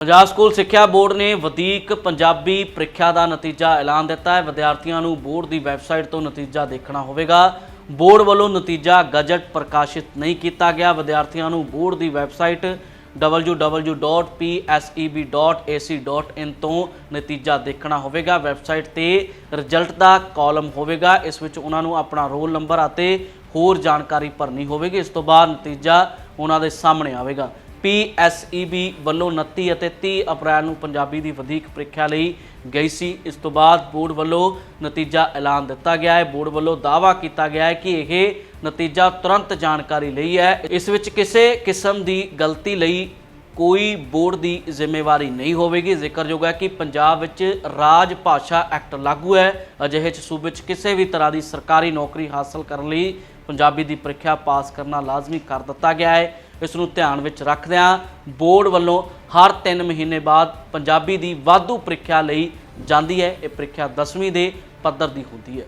Punjab school ਸਿੱਖਿਆ board ਨੇ ਵਧੀਕ ਪੰਜਾਬੀ ਪ੍ਰੀਖਿਆ ਦਾ ਨਤੀਜਾ ਐਲਾਨ ਦਿੱਤਾ ਹੈ। ਵਿਦਿਆਰਥੀਆਂ ਨੂੰ ਬੋਰਡ ਦੀ ਵੈਬਸਾਈਟ ਤੋਂ ਨਤੀਜਾ ਦੇਖਣਾ ਹੋਵੇਗਾ। ਬੋਰਡ ਵੱਲੋਂ ਨਤੀਜਾ ਗਜਟ ਪ੍ਰਕਾਸ਼ਿਤ ਨਹੀਂ ਕੀਤਾ ਗਿਆ। ਵਿਦਿਆਰਥੀਆਂ ਨੂੰ ਬੋਰਡ ਦੀ ਵੈਬਸਾਈਟ www.pseb.ac.in ਤੋਂ ਨਤੀਜਾ ਦੇਖਣਾ ਹੋਵੇਗਾ। ਵੈਬਸਾਈਟ ਤੇ ਰਿਜ਼ਲਟ ਦਾ ਕਾਲਮ ਹੋਵੇਗਾ। ਇਸ ਵਿੱਚ ਉਹਨਾਂ ਨੂੰ ਆਪਣਾ ਰੋਲ ਨੰਬਰ ਅਤੇ ਹੋਰ ਜਾਣਕਾਰੀ ਭਰਨੀ ਹੋਵੇਗੀ। ਇਸ ਤੋਂ ਬਾਅਦ ਨਤੀਜਾ ਉਹਨਾਂ ਦੇ ਸਾਹਮਣੇ ਆਵੇਗਾ। PSEB ਵੱਲੋਂ 29 ਅਤੇ 30 ਅਪ੍ਰੈਲ ਨੂੰ ਪੰਜਾਬੀ ਦੀ ਵਧੀਕ ਪ੍ਰੀਖਿਆ ਲਈ ਗਈ ਸੀ। ਇਸ ਤੋਂ ਬਾਅਦ ਬੋਰਡ ਵੱਲੋਂ ਨਤੀਜਾ ਐਲਾਨ ਦਿੱਤਾ ਗਿਆ ਹੈ। ਬੋਰਡ ਵੱਲੋਂ ਦਾਅਵਾ ਕੀਤਾ ਗਿਆ ਹੈ ਕਿ ਇਹ ਨਤੀਜਾ ਤੁਰੰਤ ਜਾਣਕਾਰੀ ਲਈ ਹੈ। ਇਸ ਵਿੱਚ ਕਿਸੇ ਕਿਸਮ ਦੀ ਗਲਤੀ ਲਈ ਕੋਈ ਬੋਰਡ ਦੀ ਜ਼ਿੰਮੇਵਾਰੀ ਨਹੀਂ ਹੋਵੇਗੀ। ਜ਼ਿਕਰਯੋਗ ਹੈ ਕਿ ਪੰਜਾਬ ਵਿੱਚ ਰਾਜ ਭਾਸ਼ਾ ਐਕਟ ਲਾਗੂ ਹੈ। ਅਜਿਹੇ ਚ ਸੂਬੇ ਵਿੱਚ ਕਿਸੇ ਵੀ ਤਰ੍ਹਾਂ ਦੀ ਸਰਕਾਰੀ ਨੌਕਰੀ ਹਾਸਲ ਕਰਨ ਲਈ ਪੰਜਾਬੀ ਦੀ ਪ੍ਰੀਖਿਆ ਪਾਸ ਕਰਨਾ ਲਾਜ਼ਮੀ ਕਰ ਦਿੱਤਾ ਗਿਆ ਹੈ। ਇਸ ਨੂੰ ਧਿਆਨ ਵਿੱਚ ਰੱਖਦਿਆਂ ਬੋਰਡ ਵੱਲੋਂ ਹਰ 3 ਮਹੀਨੇ ਬਾਅਦ ਪੰਜਾਬੀ ਦੀ ਵਾਧੂ ਪ੍ਰੀਖਿਆ ਲਈ ਜਾਂਦੀ ਹੈ। ਇਹ ਪ੍ਰੀਖਿਆ 10ਵੀਂ ਦੇ ਪੱਧਰ ਦੀ ਹੁੰਦੀ ਹੈ।